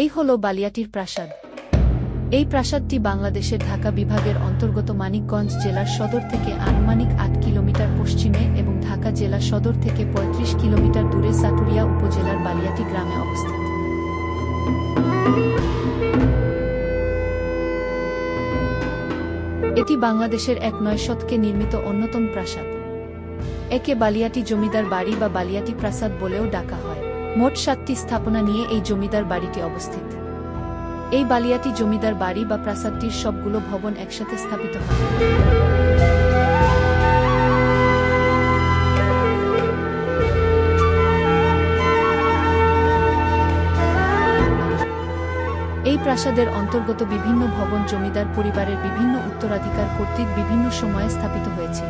এই হল বালিয়াটির প্রাসাদ। এই প্রাসাদটি বাংলাদেশের ঢাকা বিভাগের অন্তর্গত মানিকগঞ্জ জেলার সদর থেকে আনুমানিক আট কিলোমিটার পশ্চিমে এবং ঢাকা জেলা সদর থেকে ৩৫ কিলোমিটার দূরে সাটুরিয়া উপজেলার বালিয়াটি গ্রামে অবস্থিত। এটি বাংলাদেশের এক নয় শতকে নির্মিত অন্যতম প্রাসাদ। একে বালিয়াটি জমিদার বাড়ি বা বালিয়াটি প্রাসাদ বলেও ডাকা হয়। মোট সাতটি স্থাপনা নিয়ে এই জমিদার বাড়িটি অবস্থিত। এই বালিয়াটি জমিদার বাড়ি বা প্রাসাদটির সবগুলো ভবন একসাথে স্থাপিত হয়। এই প্রাসাদের অন্তর্গত বিভিন্ন ভবন জমিদার পরিবারের বিভিন্ন উত্তরাধিকার কর্তৃক বিভিন্ন সময়ে স্থাপিত হয়েছে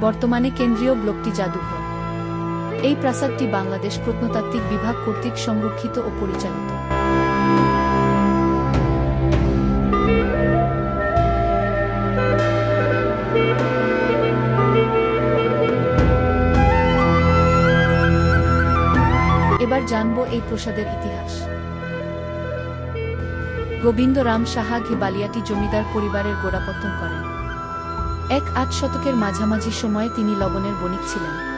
বর্তমানে কেন্দ্রীয় ব্লকটি জাদুঘর। এই প্রাসাদটি বাংলাদেশ প্রত্নতাত্ত্বিক বিভাগ কর্তৃক সংরক্ষিত ও পরিচালিত। এবার জানব এই প্রসাদের ইতিহাস। গোবিন্দ রাম সাহা ঘি বালিয়াটি জমিদার পরিবারের গোড়াপত্তন করেন। এক আট শতকের মাঝামাঝি সময়ে তিনি লবণের বণিক ছিলেন।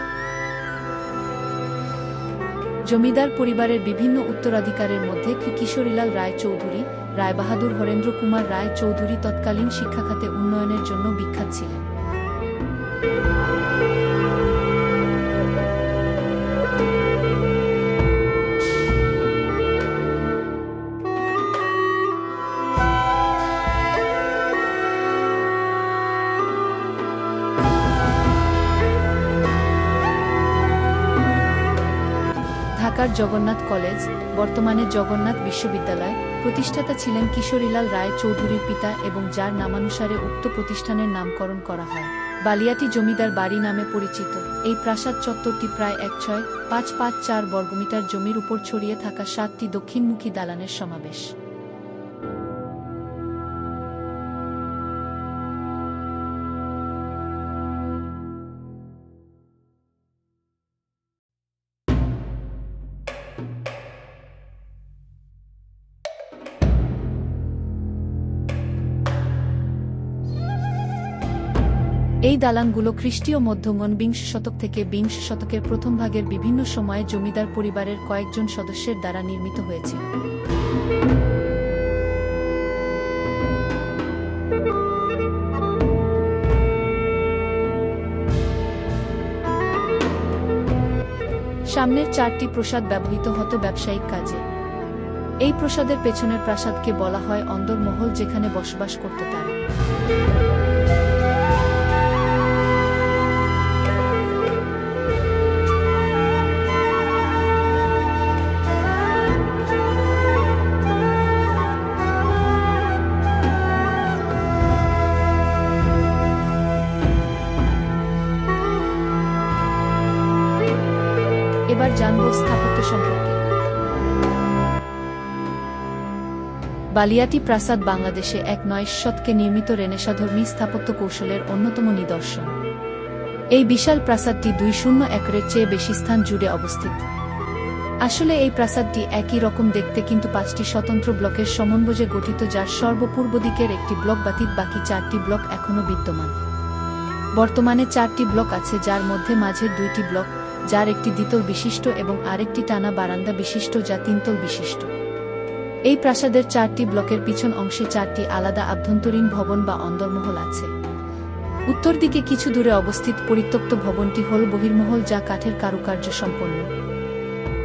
জমিদার পরিবারের বিভিন্ন উত্তরাধিকারের মধ্যে কি- কিশোরীলাল রায় চৌধুরী, রায়বাহাদুর হরেন্দ্র কুমার রায় চৌধুরী তৎকালীন শিক্ষাখাতে উন্নয়নের জন্য বিখ্যাত ছিলেন। ঢাকার জগন্নাথ কলেজ, বর্তমানে জগন্নাথ বিশ্ববিদ্যালয়, প্রতিষ্ঠাতা ছিলেন কিশোরীলাল রায় চৌধুরীর পিতা এবং যার নামানুসারে উক্ত প্রতিষ্ঠানের নামকরণ করা হয়। বালিয়াটি জমিদার বাড়ি নামে পরিচিত। এই প্রাসাদ চত্বরটি প্রায় এক ছয় পাঁচ পাঁচ চার বর্গমিটার জমির উপর ছড়িয়ে থাকা সাতটি দক্ষিণমুখী দালানের সমাবেশ। এই দালানগুলো খ্রিস্টীয় মধ্যমন বিংশ শতক থেকে বিংশ শতকের প্রথম ভাগের বিভিন্ন সময়ে জমিদার পরিবারের কয়েকজন সদস্যের দ্বারা নির্মিত হয়েছিল সামনের চারটি প্রসাদ ব্যবহৃত হতো ব্যবসায়িক কাজে। এই প্রসাদের পেছনের প্রাসাদকে বলা হয় অন্দরমহল যেখানে বসবাস করত তারা। এবার জানব স্থাপত্য সম্পর্কে। বালিয়াটি প্রাসাদ বাংলাদেশে এক নয় শতকে নির্মিত রেনেসাধর্মী স্থাপত্য কৌশলের অন্যতম নিদর্শন। এই বিশাল প্রাসাদটি দুই শূন্য একরের চেয়ে বেশি স্থান জুড়ে অবস্থিত। আসলে এই প্রাসাদটি একই রকম দেখতে কিন্তু পাঁচটি স্বতন্ত্র ব্লকের সমন্বয়ে গঠিত, যার সর্বপূর্ব দিকের একটি ব্লক বাতিত, বাকি চারটি ব্লক এখনও বিদ্যমান। বর্তমানে চারটি ব্লক আছে, যার মধ্যে মাঝের দুইটি ব্লক যার একটি দ্বিতল বিশিষ্ট এবং আরেকটি টানা বারান্দা বিশিষ্ট যা তিনতল বিশিষ্ট। এই প্রাসাদের চারটি ব্লকের পিছন অংশে চারটি আলাদা আভ্যন্তরীণ ভবন বা অন্দরমহল আছে। উত্তর দিকে কিছু দূরে অবস্থিত পরিত্যক্ত ভবনটি হল বহির্মহল যা কাঠের কারুকার্য সম্পন্ন।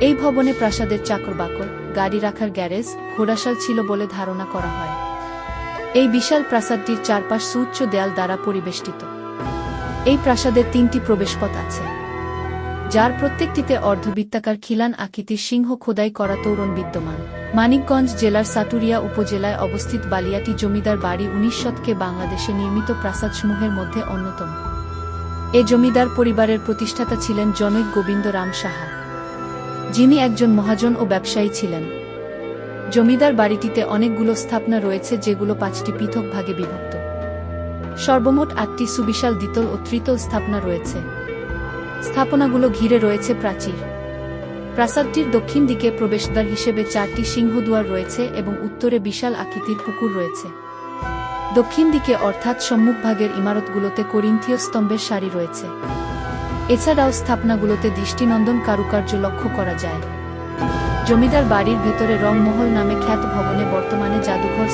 এই ভবনে প্রাসাদের চাকর বাকর গাড়ি রাখার গ্যারেজ, ঘোড়াশাল ছিল বলে ধারণা করা হয়। এই বিশাল প্রাসাদটির চারপাশ সুউচ্চ দেয়াল দ্বারা পরিবেষ্টিত। এই প্রাসাদের তিনটি প্রবেশপথ আছে। যার প্রত্যেকটিতে অর্ধবৃত্তাকার খিলান আকৃতির সিংহ খোদাই করা তোরণ বিদ্যমান। মানিকগঞ্জ জেলার সাটুরিয়া উপজেলায় অবস্থিত বালিয়াটি জমিদার বাড়ি উনিশ শতকে বাংলাদেশে নির্মিত প্রাসাদসমূহের মধ্যে অন্যতম। এ জমিদার পরিবারের প্রতিষ্ঠাতা ছিলেন জনৈক গোবিন্দ রাম সাহা। যিনি একজন মহাজন ও ব্যবসায়ী ছিলেন। জমিদার বাড়িটিতে অনেকগুলো স্থাপনা রয়েছে যেগুলো পাঁচটি পৃথক ভাগে বিভক্ত। সর্বমোট আটটি সুবিশাল দ্বিতল ও ত্রিতল স্থাপনা রয়েছে। স্থাপনাগুলো ঘিরে রয়েছে প্রাচীর। প্রাসাদটির দক্ষিণ দিকে প্রবেশদ্বার হিসেবে চারটি সিংহদুয়ার রয়েছে এবং উত্তরে বিশাল আকৃতির পুকুর রয়েছে। দক্ষিণ দিকে অর্থাৎ সম্মুখভাগের ইমারতগুলোতে করিন্থীয় স্তম্ভের সারি রয়েছে। এছাড়াও স্থাপনাগুলোতে দৃষ্টিনন্দন কারুকার্য লক্ষ্য করা যায়। জমিদার বাড়ির ভেতরে রংমহল নামে খ্যাত ভবনে বর্তমানে জাদুঘর